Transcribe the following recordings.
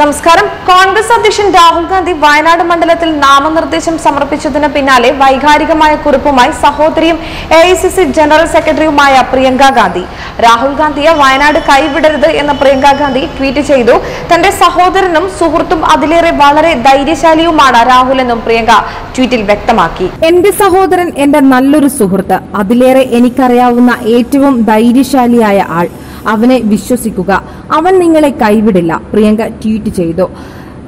നമസ്കാരം. കോൺഗ്രസ് അധ്യക്ഷൻ രാഹുൽ ഗാന്ധി വയനാട് മണ്ഡലത്തിൽ നാമനിർദ്ദേശം സമർപ്പിച്ചതിന് പിന്നാലെ വൈകാരികമായ കുറിപ്പുമായി സഹോദരിയും എ ജനറൽ സെക്രട്ടറിയുമായ പ്രിയങ്ക ഗാന്ധി. രാഹുൽ ഗാന്ധിയെ വയനാട് കൈവിടരുത് എന്ന് പ്രിയങ്ക ഗാന്ധി ട്വീറ്റ് ചെയ്തു. തന്റെ സഹോദരനും സുഹൃത്തും അതിലേറെ വളരെ ധൈര്യശാലിയുമാണ് രാഹുൽ എന്നും പ്രിയങ്ക ട്വീറ്റിൽ വ്യക്തമാക്കി. എന്റെ സഹോദരൻ എന്റെ നല്ലൊരു സുഹൃത്ത്. അതിലേറെ എനിക്കറിയാവുന്ന ഏറ്റവും ധൈര്യശാലിയായ ആൾ. അവനെ വിശ്വസിക്കുക. അവൻ നിങ്ങളെ കൈവിടില്ല. പ്രിയങ്ക ട്വീറ്റ് ചെയ്തു.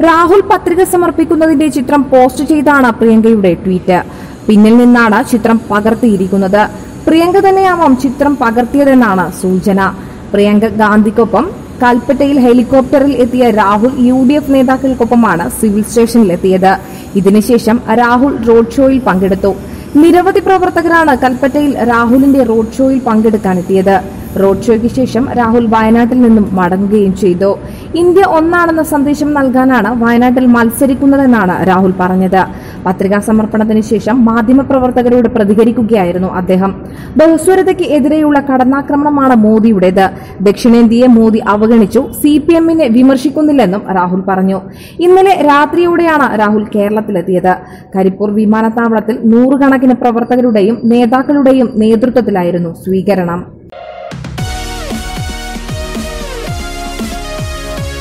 രാഹുൽ പത്രിക സമർപ്പിക്കുന്നതിന്റെ ചിത്രം പോസ്റ്റ് ചെയ്താണ് പ്രിയങ്കയുടെ ട്വീറ്റ്. പിന്നിൽ നിന്നാണ് ചിത്രം പകർത്തിയിരിക്കുന്നത്. പ്രിയങ്ക തന്നെയാവാം ചിത്രം പകർത്തിയതെന്നാണ് സൂചന. പ്രിയങ്ക ഗാന്ധിക്കൊപ്പം കൽപ്പറ്റയിൽ ഹെലികോപ്റ്ററിൽ എത്തിയ രാഹുൽ യു ഡി എഫ് നേതാക്കൾക്കൊപ്പമാണ് സിവിൽ സ്റ്റേഷനിലെത്തിയത്. ഇതിനുശേഷം രാഹുൽ റോഡ് ഷോയിൽ പങ്കെടുത്തു. നിരവധി പ്രവർത്തകരാണ് കൽപ്പറ്റയിൽ രാഹുലിന്റെ റോഡ് ഷോയിൽ പങ്കെടുക്കാനെത്തിയത്. റോഡ് ഷോയ്ക്ക് ശേഷം രാഹുൽ വയനാട്ടിൽ നിന്നും മടങ്ങുകയും ചെയ്തു. ഇന്ത്യ ഒന്നാണെന്ന സന്ദേശം നൽകാനാണ് വയനാട്ടിൽ മത്സരിക്കുന്നതെന്നാണ് രാഹുൽ പറഞ്ഞത്. പത്രികാ സമർപ്പണത്തിന് ശേഷം മാധ്യമപ്രവർത്തകരോട് പ്രതികരിക്കുകയായിരുന്നു അദ്ദേഹം. ബഹുസ്വരതയ്ക്ക് എതിരെയുള്ള കടന്നാക്രമണമാണ് മോദിയുടേത്. ദക്ഷിണേന്ത്യയെ മോദി അവഗണിച്ചു സി പി എമ്മിനെ വിമർശിക്കുന്നില്ലെന്നും രാഹുൽ പറഞ്ഞു. ഇന്നലെ രാത്രിയോടെയാണ് രാഹുൽ കേരളത്തിലെത്തിയത്. കരിപ്പൂർ വിമാനത്താവളത്തിൽ നൂറുകണക്കിന് പ്രവർത്തകരുടെയും നേതാക്കളുടെയും നേതൃത്വത്തിലായിരുന്നു സ്വീകരണം.